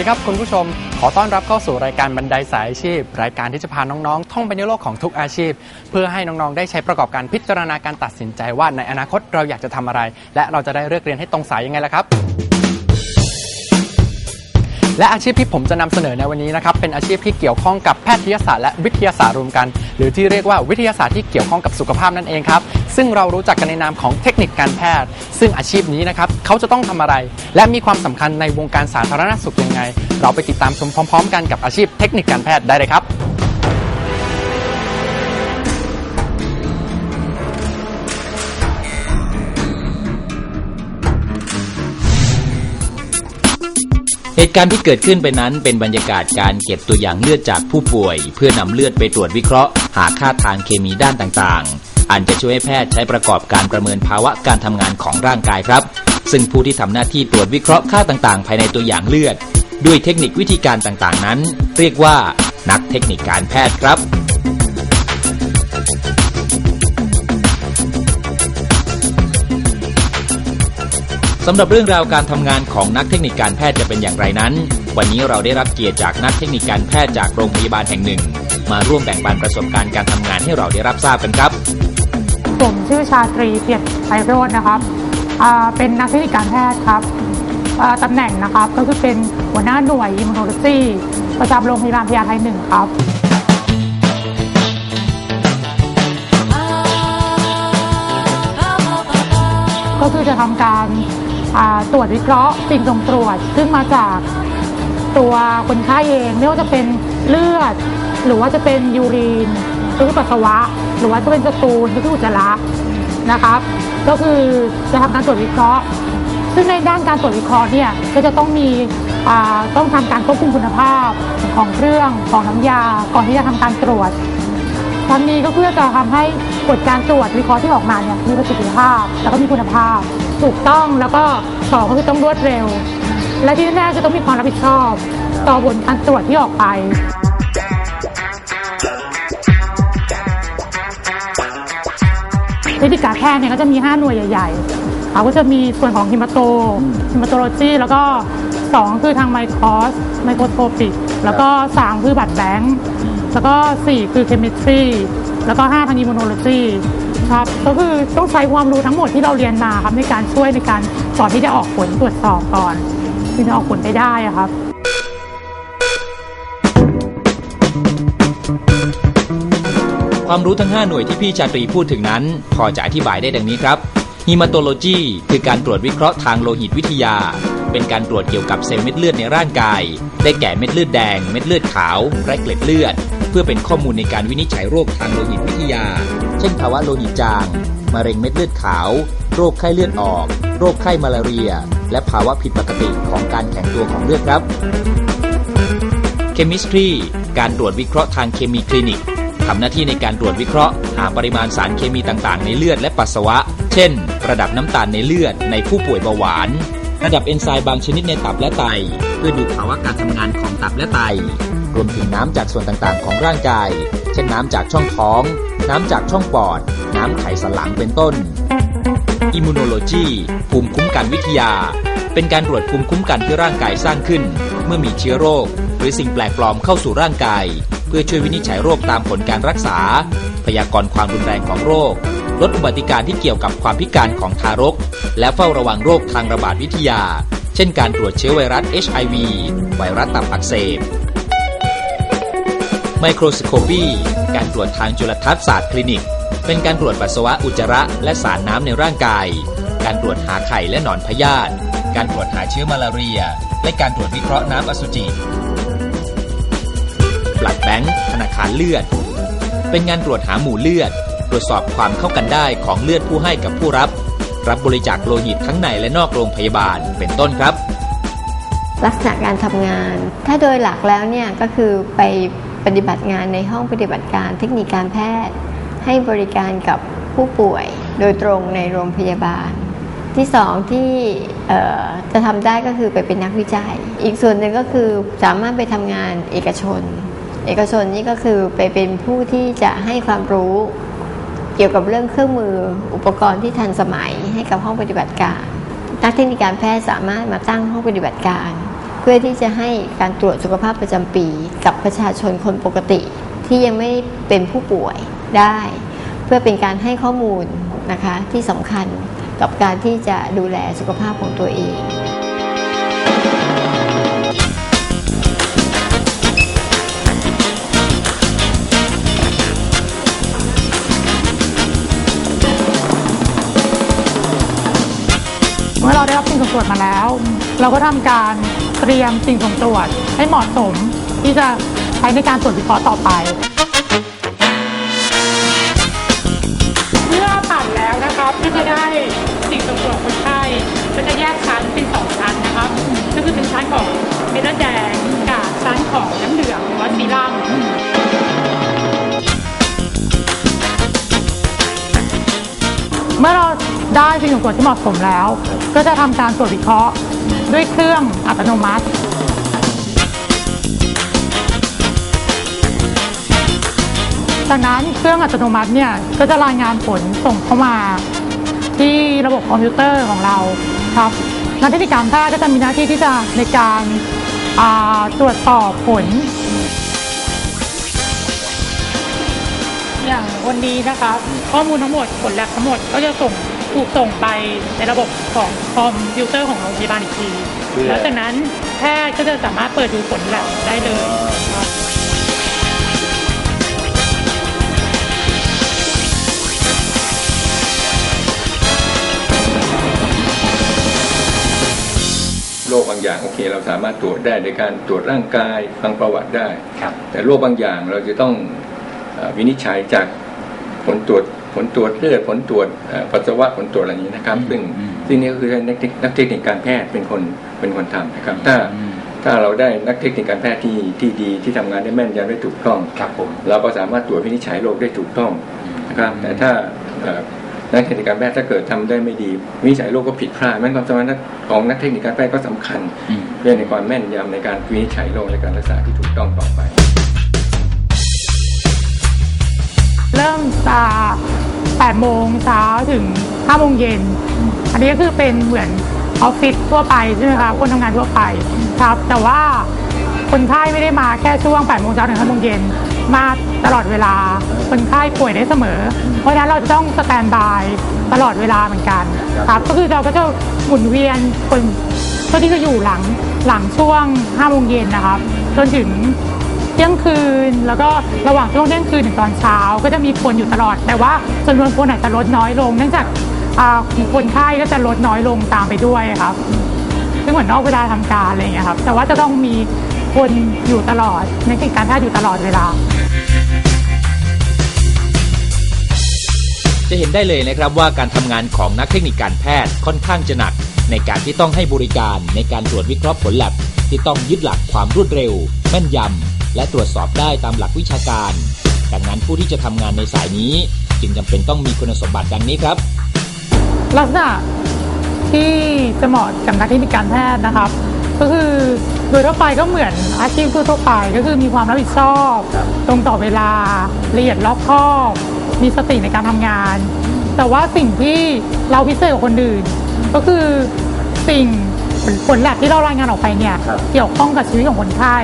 วัสดีครับคุณผู้ชม ขอต้อนรับเข้าสู่รายการบันไดสายอาชีพ รายการที่จะพาน้องๆ ท่องไปในโลกของทุกอาชีพ เพื่อให้น้องๆ ได้ใช้ประกอบการพิจารณาการตัดสินใจว่าในอนาคตเราอยากจะทำอะไร และเราจะได้เลือกเรียนให้ตรงสายยังไงล่ะครับ และอาชีพที่ผมจะนำเสนอในวันนี้นะครับเป็นอาชีพที่เกี่ยวข้องกับแพทยศาสตร์และวิทยาศาสตร์รวมกัน หรือที่เรียกว่าวิทยาศาสตร์ที่เกี่ยวข้องกับสุขภาพนั่นเองครับซึ่งเรารู้จักกันในนามของเทคนิคการแพทย์ ซึ่งอาชีพนี้นะครับเขาจะต้องทำอะไร และมีความสำคัญในวงการสาธารณสุขยังไง เราไปติดตามชมพร้อม ๆ กันกับอาชีพเทคนิคการแพทย์ได้เลยครับ ตุการณ์ที่เกิดขึ้นไปนั้นเป็นบรรยากาศการเก็บตัวอย่างเลือดจากผู้ป่วย เพื่อนำเลือดไปตรวจวิเคราะห์ หาค่าทางเคมีด้านต่างๆ อันจะช่วยให้แพทย์ใช้ประกอบการประเมินภาวะการทำงานของร่างกายครับ ซึ่งผู้ที่ทำหน้าที่ตรวจวิเคราะห์ค่าต่างๆ ภายในตัวอย่างเลือด ด้วยเทคนิควิธีการต่างๆ นั้น เรียกว่า นักเทคนิคการแพทย์ครับ สำหรับเรื่องราวการทำงานของนักเทคนิคการแพทย์จะเป็นอย่างไรนั้น วันนี้เราได้รับเกียรติจากนักเทคนิคการแพทย์จากโรงพยาบาลแห่งหนึ่ง มาร่วมแบ่งปันประสบการณ์การทำงานให้เราได้รับทราบกันครับ ผมชื่อชาตรีเพียรไพโรจน์นะครับอ่าเป็นนักเทคนิคการแพทย์ครับอ่าตำแหน่งนะครับก็คือเป็นหัวหน้าหน่วยอิมมูโนโลจีประจำโรงพยาบาลพญาไทหนึ่งครับ ก็คือจะทำการ ตรวจวิเคราะห์สิ่งส่งตรวจ ซึ่งมาจากตัวคนไข้เองไม่ว่าจะเป็นเลือด หรือว่าจะเป็นยูรีนก็คือปัสสาวะ หรือว่าจะเป็นสตูนก็คืออุจจาระนะครับ ก็คือจะทำการตรวจวิเคราะห์ ซึ่งในด้านการตรวจวิเคราะห์เนี่ยก็จะต้องมีต้องทำการควบคุมคุณภาพของเครื่องของน้ำยาก่อนที่จะทำการตรวจ ทั้งนี้ก็เพื่อจะทำให้ผลการตรวจวิเคราะห์ที่ออกมาเนี่ยมีประสิทธิภาพ แล้วก็มีคุณภาพ ถูกต้องแล้วก็สองก็คือต้องรวดเร็ว และที่แน่ๆคือต้องมีความรับผิดชอบ ต่อผลการตรวจที่ออกไปวิธีการแพทย์เนี่ยก็จะมี 5 หน่วยใหญ่ๆเขาก็จะมีส่วนของฮิมาโตฮิมาโตโลจีแล้วก็ 2 คือทางไมโครสไมโครสโคปิก แล้วก็ 3 คือบัตรแบงค์ แล้วก็ 4 คือเคมิสตรีแล้วก็ 5 ทางอิมมูโนโลจีครับก็คือต้องใช้ความรู้ทั้งหมดที่เราเรียนมาครับในการช่วยในการก่อนที่จะออกผลตรวจสอบก่อนที่จะออกผลได้ได้ครับความรู้ทั้ง 5 หน่วยที่พี่ชาตรีพูดถึงนั้น พอจะอธิบายได้ดังนี้ครับฮีมาโตโลจีคือการตรวจวิเคราะห์ทางโลหิตวิทยา เป็นการตรวจเกี่ยวกับเซลล์เม็ดเลือดในร่างกาย ได้แก่เม็ดเลือดแดง เม็ดเลือดขาว และเกล็ดเลือด เพื่อเป็นข้อมูลในการวินิจฉัยโรคทางโลหิตวิทยา เช่นภาวะโลหิตจาง มะเร็งเม็ดเลือดขาว โรคไข้เลือดออก โรคไข้มาลาเรีย และภาวะผิดปกติของการแข็งตัวของเลือดครับเคมิสตรีการตรวจวิเคราะห์ทางเคมีคลินิกทำหน้าที่ในการตรวจวิเคราะห์ หาปริมาณสารเคมีต่างๆ ในเลือดและปัสสาวะ เช่น ระดับน้ำตาลในเลือดในผู้ป่วยเบาหวาน ระดับเอนไซม์บางชนิดในตับและไต เพื่อดูภาวะการทำงานของตับและไต วมถึงน้ำจากส่วนต่างๆ ของร่างกาย เช่นน้ำจากช่องท้อง น้ำจากช่องปอด น้ำไขสันหลังเป็นต้นอิมมูโนโลจีภูมิคุ้มกันวิทยา เป็นการตรวจภูมิคุ้มกันที่ร่างกายสร้างขึ้น เมื่อมีเชื้อโรค หรือสิ่งแปลกปลอมเข้าสู่ร่างกาย เพื่อช่วยวินิจฉัยโรคตามผลการรักษา พยากรณ์ความรุนแรงของโรค ลดอุบัติการที่เกี่ยวกับความพิการของทารก และเฝ้าระวังโรคทางระบาดวิทยา เช่นการตรวจเชื้อไวรัส HIV ไวรัสตับอักเสบ ไมโครสโคปีการตรวจทางจุลทรรศศาสตร์คลินิก เป็นการตรวจปัสสาวะอุจจาระและสารน้ำในร่างกาย การตรวจหาไข่และหนอนพยาธิ การตรวจหาเชื้อมาลาเรีย และการตรวจวิเคราะห์น้ำอสุจิบลัดแบงค์ธนาคารเลือด เป็นงานตรวจหาหมู่เลือด ตรวจสอบความเข้ากันได้ของเลือดผู้ให้กับผู้รับ รับบริจาคโลหิตทั้งในและนอกโรงพยาบาลเป็นต้นครับ ลักษณะการทำงาน ถ้าโดยหลักแล้วเนี่ยก็คือไป ปฏิบัติงานในห้องปฏิบัติการเทคนิคการแพทย์ ให้บริการกับผู้ป่วยโดยตรงในโรงพยาบาล ที่สองที่จะทำได้ก็คือไปเป็นนักวิจัย อีกส่วนหนึ่งก็คือสามารถไปทำงานเอกชน เอกชนนี่ก็คือไปเป็นผู้ที่จะให้ความรู้เกี่ยวกับเรื่องเครื่องมืออุปกรณ์ที่ทันสมัยให้กับห้องปฏิบัติการนักเทคนิคการแพทย์สามารถมาตั้งห้องปฏิบัติการ เพื่อที่จะให้การตรวจสุขภาพประจำปี กับประชาชนคนปกติที่ยังไม่เป็นผู้ป่วยได้ เพื่อเป็นการให้ข้อมูลนะคะที่สำคัญกับการที่จะดูแลสุขภาพของตัวเองเมื่อเราได้รับสิ่งตรวจมาแล้ว เราก็ทำการ เตรียมสิ่งส่งตรวจให้เหมาะสมที่จะใช้ในการตรวจวิเคราะห์ต่อไป เมื่อผ่านแล้วนะครับก็จะได้สิ่งส่งตรวจคนไข้ก็จะแยกชั้นเป็นสองชั้นนะครับ ก็คือเป็นชั้นของเม็ดเลือดแดงกับชั้นของน้ำเหลืองหรือว่าซีรั่มเมื่อเราได้สิ่งส่งตรวจที่เหมาะสมแล้ว ก็จะทำการตรวจวิเคราะห์ ด้วยเครื่องอัตโนมัติ จากนั้นเครื่องอัตโนมัติเนี่ยก็จะรายงานผลส่งเข้ามาที่ระบบคอมพิวเตอร์ของเราครับนักเทคนิคการแพทย์ก็จะมีหน้าที่ที่จะในการาตรวจสอบผล อย่างวันนี้นะคะ ข้อมูลทั้งหมดผลแลบทั้งหมดก็จะส่ง ถูกส่งไปในระบบของคอมพิวเตอร์ของโรงพยาบาลอีกทีเพื่อแล้วจากนั้นแพทย์ก็จะสามารถเปิดดูผลแลบได้เลยครับโรคบางอย่างโอเคเราสามารถตรวจได้ในการตรวจร่างกายฟังประวัติได้ครับแต่โรคบางอย่างเราจะต้องเอ่อวินิจฉัยจากผลตรวจ ผลตรวจเลือดผลตรวจเอ่อปัสสาวะผลตรวจอะไรอย่างนี้นะครับอืมซึ่งอืมซึ่งนี่ก็คือให้นักเทคนักเทคนิคการแพทย์เป็นคนเป็นคนทำนะครับ ถ้าอืมถ้าเราได้นักเทคนิคการแพทย์ที่ที่ดีที่ทำงานได้แม่นยำได้ถูกต้องครับผมเราก็สามารถตรวจวินิจฉัยโรคได้ถูกต้องนะครับแต่ถ้าเอ่อนักเทคนิคการแพทย์ถ้าเกิดทำได้ไม่ดีวินิจฉัยโรคก็ผิดพลาดแม้นความสามารถของนักเทคนิคการแพทย์ก็สำคัญอืมเรื่องในความแม่นยำในการวินิจฉัยโรคและการรักษาที่ถูกต้องต่อไป เริ่มจาก8โมงเช้าถึง5โมงเย็น อันนี้ก็คือเป็นเหมือนออฟฟิศทั่วไปใช่ไหมคะคนทำงานทั่วไปครับ แต่ว่าคนไข้ไม่ได้มาแค่ช่วง8โมงเช้าถึง5โมงเย็นมาตลอดเวลาคนไข้ป่วยได้เสมอ เพราะฉะนั้นเราจะต้องสแตนบายตลอดเวลาเหมือนกันครับก็คือเราก็จะหมุนเวียนคนที่จะอยู่หลังหลังช่วง5โมงเย็นนะครับ จนถึง ที่ยงคืน แล้วก็ระหว่างช่วงเที่ยงคืนถึงตอนเช้า ก็จะมีคนอยู่ตลอด แต่ว่าจำนวนคนอาจจะลดน้อยลง เนื่องจากคนไข้ก็จะลดน้อยลงตามไปด้วยครับ ซึ่งเหมือนนอกเวลาทำการอะไรอย่างเงี้ยครับ แต่ว่าจะต้องมีคนอยู่ตลอดในกิจการแพทย์อยู่ตลอดเวลาจะเห็นได้เลยนะครับว่าการทำงานของนักเทคนิคการแพทย์ค่อนข้างจะหนัก ในการที่ต้องให้บริการในการตรวจวิเคราะห์ผลแลบที่ต้องยึดหลักความรวดเร็ว แม่นยำ และตรวจสอบได้ตามหลักวิชาการ ดังนั้นผู้ที่จะทำงานในสายนี้ จึงจำเป็นต้องมีคุณสมบัติดังนี้ครับ ลักษณะที่จะเหมาะกับนักเทคนิคการแพทย์นะครับ ก็คือโดยทั่วไปก็เหมือนอาชีพทั่วไปก็คือมีความรับผิดชอบ ตรงต่อเวลาละเอียดรอบคอบ มีสติในการทำงาน แต่ว่าสิ่งที่เราพิเศษกว่าคนอื่น ก็คือสิ่ง ผลแลบที่เรารายงานออกไปเนี่ยเกี่ยวข้องกับชีวิตของคนไข้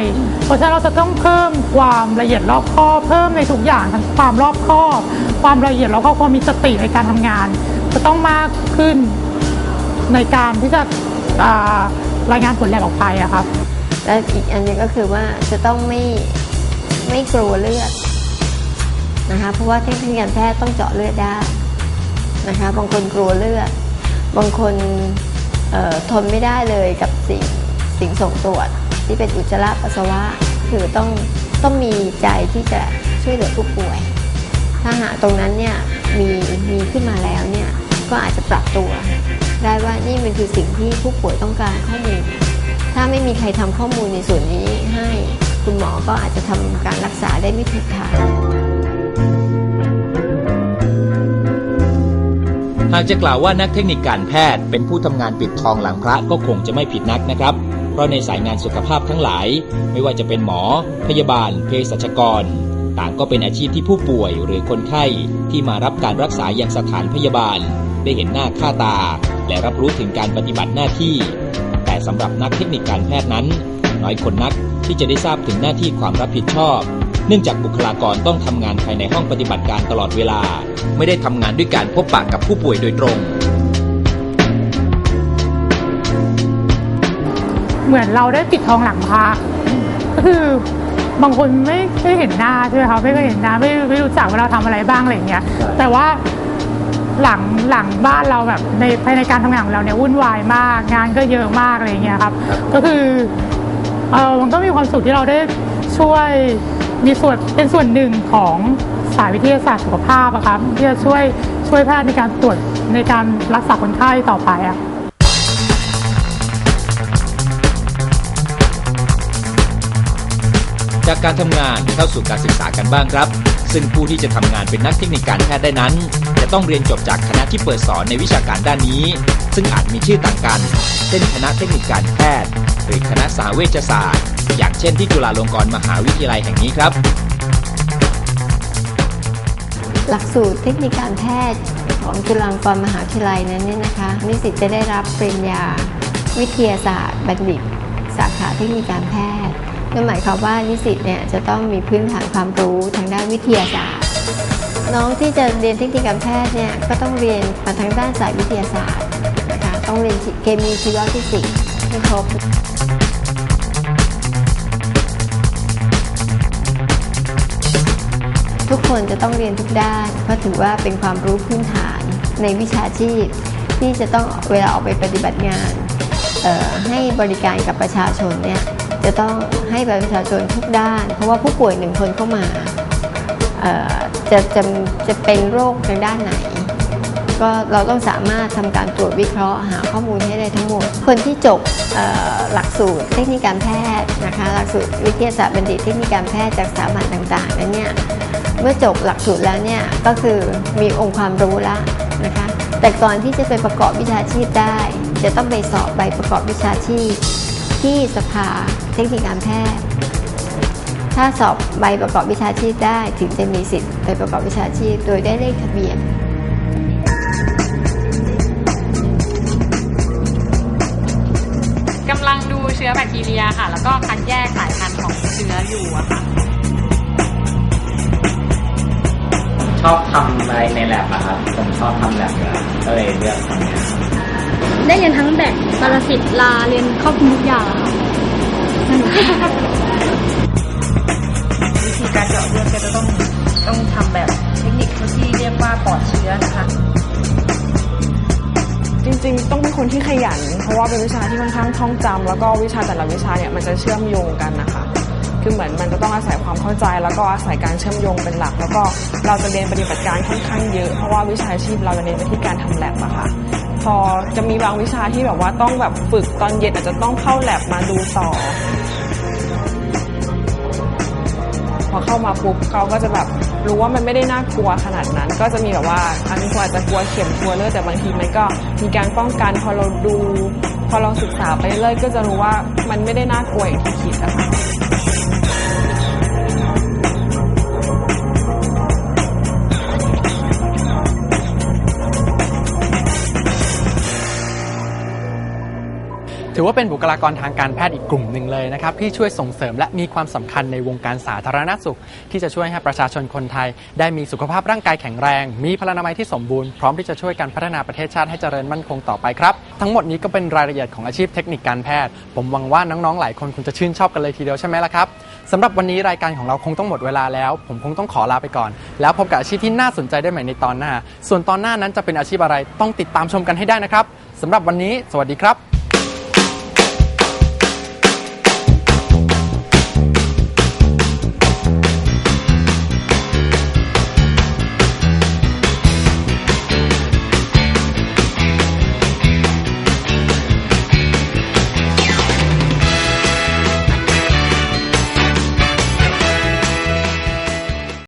เพราะฉะนั้นเราจะต้องเพิ่มความละเอียดรอบคอบเพิ่มในทุกอย่างทั้งความรอบคอบความละเอียดรอบคอบความมีสติในการทำงาน จะต้องมากขึ้นในการที่จะอ่ารายงานผลแลบออกไปอะครับ และอีกอันหนึงก็คือว่าจะต้องไม่ไม่กลัวเลือดนะคะเพราะว่าเทคนิคการแพทย์ต้องเจาะเลือดได้นะคะบางคนกลัวเลือด บางคนเอ่อ ทนไม่ได้เลยกับสิ่งสิ่งส่งตรวจ ที่เป็นอุจจาระปัสสาวะคือต้องต้องมีใจที่จะช่วยเหลือผู้ป่วย ถ้าหากตรงนั้นเนี่ยมีมีขึ้นมาแล้วเนี่ยก็อาจจะปรับตัว ได้ว่านี่มันคือสิ่งที่ผู้ป่วยต้องการข้อมูล ถ้าไม่มีใครทำข้อมูลในส่วนนี้ให้คุณหมอก็อาจจะทำการรักษาได้ไม่ถูกทาง หากจะกล่าวว่านักเทคนิคการแพทย์เป็นผู้ทำงานปิดทองหลังพระก็คงจะไม่ผิดนักนะครับ เพราะในสายงานสุขภาพทั้งหลาย ไม่ว่าจะเป็นหมอ พยาบาล เภสัชกร ต่างก็เป็นอาชีพที่ผู้ป่วยหรือคนไข้ที่มารับการรักษาอย่างสถานพยาบาล ได้เห็นหน้าค่าตา และรับรู้ถึงการปฏิบัติหน้าที่ แต่สำหรับนักเทคนิคการแพทย์นั้น น้อยคนนักที่จะได้ทราบถึงหน้าที่ความรับผิดชอบ เนื่องจากบุคลากรต้องทำงานภายในห้องปฏิบัติการตลอดเวลา ไม่ได้ทำงานด้วยการพบปะกับผู้ป่วยโดยตรง เหมือนเราได้ปิดทองหลังพระก็คือบางคนไม่ไม่เห็นหน้าใช่ไหมคะไม่เคยเห็นหน้าไม่ไม่รู้จักว่าเราทำอะไรบ้างอะไรอย่างเงี้ย แต่ว่าหลังหลังบ้านเราแบบในภายในการทำงานของเราเนี่ยวุ่นวายมากงานก็เยอะมากอะไรอย่างเงี้ยครับ ก็คือเออมันก็มีความสุขที่เราได้ช่วย มีส่วนเป็นส่วนหนึ่งของสายวิทยาศาสตร์สุขภาพอะครับที่จะช่วยช่วยแพทย์ในการตรวจในการรักษาคนไข้ต่อไปอะจากการทำงานเข้าสู่การศึกษากันบ้างครับ ซึ่งผู้ที่จะทำงานเป็นนักเทคนิคการแพทย์ได้นั้น จะต้องเรียนจบจากคณะที่เปิดสอนในวิชาการด้านนี้ ซึ่งอาจมีชื่อต่างกัน เช่นคณะเทคนิคการแพทย์ หรือคณะสาเวชศาสตร์ อย่างเช่นที่จุฬาลงกรณ์มหาวิทยาลัยแห่งนี้ครับ หลักสูตรเทคนิคการแพทย์ของจุฬาลงกรณ์มหาวิทยาลัยนั้นเนี่ยนะคะนิสิตจะได้รับปริญญาวิทยาศาสตร์บัณฑิต สาขาเทคนิคการแพทย์ นั่นหมายความว่านิสิตเนี่ยจะต้องมีพื้นฐานความรู้ทางด้านวิทยาศาสตร์ น้องที่จะเรียนเทคนิคการแพทย์เนี่ยก็ต้องเรียนมาทางด้านสายวิทยาศาสตร์นะคะต้องเรียนเคมีชีวฟิสิกส์ให้ครบทุกคนจะต้องเรียนทุกด้านเพราะถือว่าเป็นความรู้พื้นฐานในวิชาชีพ ที่จะต้องเวลาออกไปปฏิบัติงานให้บริการกับประชาชนเนี่ย จะต้องให้ประชาชนทุกด้าน เพราะว่าผู้ป่วยหนึ่งคนเข้ามาจะจะจะเป็นโรคทางด้านไหน ก็เราต้องสามารถทำการตรวจวิเคราะห์หาข้อมูลให้ได้ทั้งหมด คนที่จบหลักสูตรเทคนิคการแพทย์นะคะหลักสูตรวิทยาศาสตร์บัณฑิตเทคนิคการแพทย์จากสถาบันต่างๆนั้นเนี่ยเมื่อจบหลักสูตรแล้วเนี่ยก็คือมีองค์ความรู้ละนะคะแต่ก่อนที่จะไปประกอบวิชาชีพได้ จะต้องไปสอบใบประกอบวิชาชีพ ที่สภาเทคนิคการแพทย์ ถ้าสอบใบประกอบวิชาชีพได้ถึงจะมีสิทธิ์ไปประกอบวิชาชีพ โดยได้เลขทะเบียนกำลังดูเชื้อแบคทีเรียค่ะ แล้วก็คัดแยกสายพันธุ์ของเชื้ออยู่อะค่ะ ชอบทำอะไรในแลบอะครับ ผมชอบทำแลบอยู่แล้วก็เลยเลือกทำเนี้ย ได้เรียนทั้งแบกปรสิตลาเรียนครอบคลุมทุกอย่างอะค่ะนั่นแหละวิธีการเจาะเลือดก็จะต้องต้องทำแบบเทคนิคที่เรียกว่าปลอดเชื้อนะคะ จริงๆ ต้องเป็นคนที่ขยัน เพราะว่าเป็นวิชาที่ค่อนข้างท่องจำแล้วก็วิชาแต่ละวิชาเนี่ยมันจะเชื่อมโยงกันนะคะ คือเหมือนมันจะต้องอาศัยความเข้าใจ แล้วก็อาศัยการเชื่อมโยงเป็นหลัก แล้วก็เราจะเรียนปฏิบัติการค่อนข้างเยอะ เพราะว่าวิชาชีพเราจะเน้นไปที่การทำแลบอะค่ะพ อจะมีบางวิชาที่แบบว่าต้องแบบฝึกตอนเย็นอาจจะต้องเข้าแลบมาดูต่อ พอเข้ามาปุ๊บเขาก็จะแบบรู้ว่ามันไม่ได้น่ากลัวขนาดนั้น ก็จะมีแบบว่าอันนี้คนอาจจะกลัวเข็มกลัวเลือดแต่บางทีมันก็มีการป้องกันพอเราดู พอเราศึกษาไปเรื่อยก็จะรู้ว่ามันไม่ได้น่ากลัวอย่างที่คิดอะคะ ถือว่าเป็นบุคลากรทางการแพทย์อีกกลุ่มหนึ่งเลยนะครับที่ช่วยส่งเสริมและมีความสำคัญในวงการสาธารณสุข ที่จะช่วยให้ประชาชนคนไทย ได้มีสุขภาพร่างกายแข็งแรง มีพลานามัยที่สมบูรณ์พร้อมที่จะช่วยกันพัฒนาประเทศชาติให้เจริญมั่นคงต่อไปครับ ทั้งหมดนี้ก็เป็นรายละเอียดของอาชีพเทคนิคการแพทย์ ผมหวังว่าน้องๆหลายคนคงจะชื่นชอบกันเลยทีเดียวใช่ไหมล่ะครับสำหรับวันนี้รายการของเราคงต้องหมดเวลาแล้ว ผมคงต้องขอลาไปก่อน แล้วพบกับอาชีพที่น่าสนใจได้ใหม่ในตอนหน้า ส่วนตอนหน้านั้นจะเป็นอาชีพอะไรต้องติดตามชมกันให้ได้นะครับสำหรับวันนี้ สวัสดีครับ